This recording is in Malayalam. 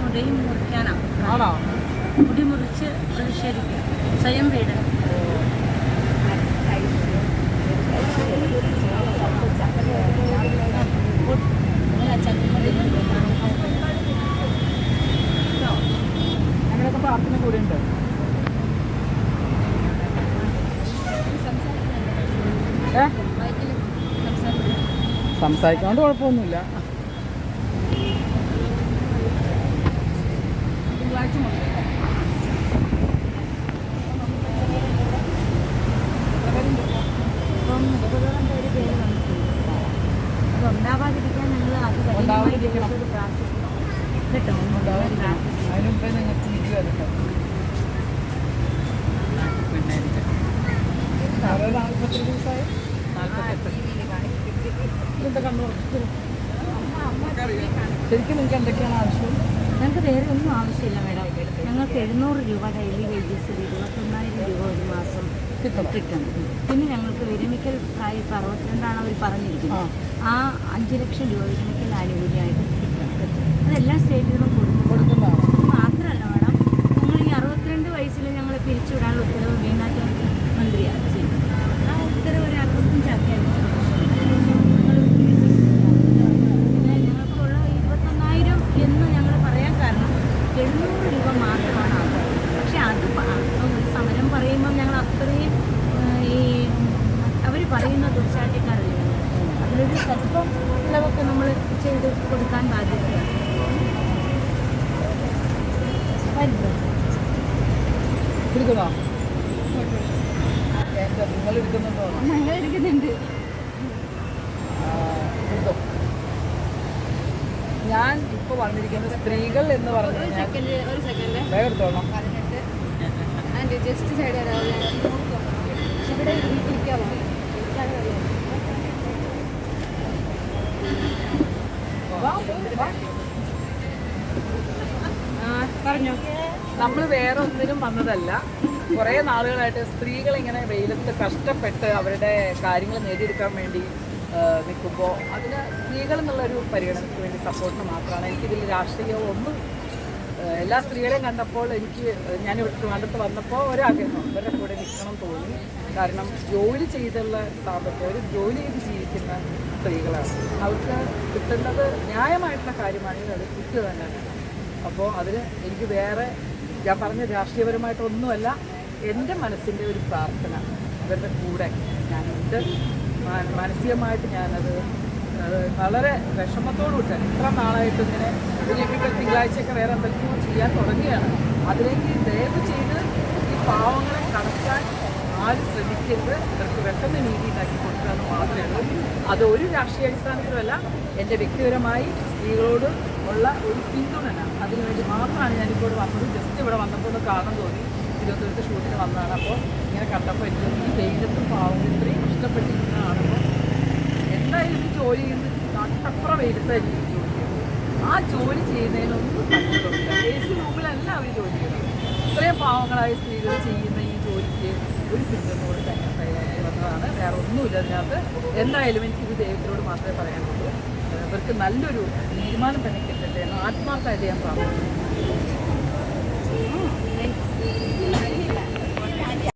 മുടിയും മുറിക്കാനാണ് മുടി മുറിച്ച് പ്രതിഷേധിക്കുക സ്വയം വീട്. ഞങ്ങളൊക്കെ പ്രാർത്ഥന കൂടെ ഉണ്ട് സംസാരിക്കാണ്ട് കുഴപ്പമൊന്നുമില്ല. പേര് വന്നിട്ടുണ്ട് അത് ഉണ്ടാവാതിരിക്കാൻ ഞങ്ങൾ അത് പ്രാർത്ഥിക്കണം. കേട്ടോ? തിരിച്ചു വരട്ടെ നാൽപ്പത്തി ദിവസമായി? ശരിക്കും നിങ്ങൾക്ക് എന്തൊക്കെയാണ് ആവശ്യം? ഞങ്ങൾക്ക് വേറെ ഒന്നും ആവശ്യമില്ല മേഡം. ഞങ്ങൾക്ക് എഴുന്നൂറ് രൂപ ഡെയിലി വേജസ് ഇരുപത്തൊന്നായിരം രൂപ ഒരു മാസം കിട്ടും. കിട്ടണം പിന്നെ ഞങ്ങൾക്ക് വിരമിക്കൽ പ്രായം അറുപത്തിരണ്ടാണ് അവർ പറഞ്ഞിരിക്കുന്നത്. ആ. അഞ്ച് ലക്ഷം രൂപ വിരമിക്കൽ ആനുകൂല്യമായിട്ട് കിട്ടണം അതെല്ലാ സ്റ്റേറ്റുകളും കൊടുക്കും. കൊടുക്കുന്നതാണ് മാത്രമല്ല മാഡം ഞങ്ങൾ ഈ അറുപത്തിരണ്ട് വയസ്സിൽ ഞങ്ങളെ പിരിച്ചുവിടാനുള്ള ഉത്തരവ് മീനാറ്റ് മന്ത്രിയാണ് ചെയ്തത് ആ ഉത്തരവ് ഒരു അറുപത്തഞ്ചാക്കിയാൽ പിന്നെ ഞങ്ങൾക്കുള്ള ഇരുപത്തൊന്നായിരം എന്ന് ഞങ്ങൾ പറയാൻ കാരണം എഴുന്നൂറ് രൂപ മാത്രമാണ് ആകുന്നത് പക്ഷെ അത് പ- ഇപ്പം ഒരു സമരം പറയുമ്പം ഞങ്ങൾ അത്രയും ആ, ഈ അവർ പറയുന്ന ദുർച്ചാട്ടിക്കാരല്ലേ അതിലൊരു സ്വല്പം ഇളവൊക്കെ നമ്മൾ ചെയ്ത് കൊടുക്കാൻ ബാധ്യത ഞങ്ങൾ എടുക്കുന്നുണ്ട്. ഞാൻ ഇപ്പൊ വന്നിരിക്കുന്നത് സ്ത്രീകൾ എന്ന് പറഞ്ഞു ഒരു സെക്കൻഡ് ഒരു സെക്കൻഡ് വേഗം എടുത്തോളാം. പതിനെട്ട്. ആൻഡ് ജസ്റ്റ് സൈഡ് ഇവിടെ ഇരിക്കാമോ നമ്മൾ വേറെ ഒന്നിനും വന്നതല്ല. കുറേ നാളുകളായിട്ട് സ്ത്രീകൾ ഇങ്ങനെ വെയിലത്ത് കഷ്ടപ്പെട്ട് അവരുടെ കാര്യങ്ങൾ നേടിയെടുക്കാൻ വേണ്ടി നിൽക്കുമ്പോൾ അതിന് സ്ത്രീകൾ എന്നുള്ളൊരു പരിഗണനയ്ക്ക് വേണ്ടി സപ്പോർട്ടിന് മാത്രമാണ്. എനിക്കിതിൽ രാഷ്ട്രീയവും ഒന്നും എല്ലാ സ്ത്രീകളെയും കണ്ടപ്പോൾ എനിക്ക് ഞാൻ ട്രിവാൻഡ്രത്ത് വന്നപ്പോൾ ഒരാഗ്രഹം ഇവരുടെ കൂടെ നിൽക്കണം തോന്നി. കാരണം ജോലി ചെയ്തുള്ള സാമ്പത്തിക ഒരു ജോലി ചെയ്ത് ജീവിക്കുന്ന സ്ത്രീകളാണ്. അവർക്ക് കിട്ടുന്നത് ന്യായമായിട്ടുള്ള കാര്യമാണെങ്കിൽ അത് കിട്ടുക തന്നെ അപ്പോൾ അതിന് എനിക്ക് വേറെ ഞാൻ പറഞ്ഞ രാഷ്ട്രീയപരമായിട്ടൊന്നുമല്ല എന്റെ മനസ്സിന്റെ ഒരു പ്രാർത്ഥന അവരുടെ കൂടെ. ഞാൻ എന്റെ മാനസികമായിട്ട് ഞാനത് വളരെ വിഷമത്തോടുകൂടി ഇത്ര നാളായിട്ട് ഇങ്ങനെ ഇനിയിപ്പോൾ തിങ്കളാഴ്ചയൊക്കെ വേറെ എന്തെങ്കിലും ചെയ്യാൻ തുടങ്ങിയാണ്. അതിലേക്ക് ദയവ് ചെയ്ത് ഈ പാവങ്ങളെ കടക്കാൻ ആരും ശ്രമിക്കരുത്. ഇവർക്ക് പെട്ടെന്ന് നീതി കൊടുക്കുക എന്ന് മാത്രമേ ഉള്ളൂ. അത് ഒരു രാഷ്ട്രീയ എന്റെ വ്യക്തിപരമായി സ്ത്രീകളോട് ഉള്ള ഒരു പിന്തുണന അതിനുവേണ്ടി മാത്രമാണ് ഞാനിപ്പോൾ വന്നത്. ജസ്റ്റ് ഇവിടെ വന്നപ്പോൾ ഒന്ന് കാണാൻ തോന്നി. തിരുവനന്തപുരത്ത് ഷൂട്ടിന് വന്നതാണ് അപ്പോൾ ഇങ്ങനെ കണ്ടപ്പോൾ എനിക്ക് ഈ വെയിലത്തും പാവം ഇത്രയും ഈ ജോലി ചെയ്ത് നട്ടപ്പുറ വെയിലത്തായിരിക്കും ജോലി ചെയ്യുന്നത് ആ ജോലി ചെയ്യുന്നതിനൊന്നും എ സി റൂമിലല്ല അവർ ജോലി ചെയ്യുന്നത്. ഇത്രയും പാവങ്ങളായ സ്ത്രീകൾ ചെയ്യുന്ന ഈ ജോലിക്ക് ഒരു പിന്തുണയോട് തന്നെ തയ്യാറായി വന്നതാണ് വേറെ ഒന്നുമില്ല അതിനകത്ത്. എന്തായാലും എനിക്ക് ഇത് ദൈവത്തിനോട് മാത്രമേ പറയാനുള്ളൂ. ഇവർക്ക് നല്ലൊരു തീരുമാനം തന്നെ കിട്ടട്ടെ എന്ന് ആത്മാർത്ഥമായിട്ട് ഞാൻ പ്രാർത്ഥിക്കുന്നു.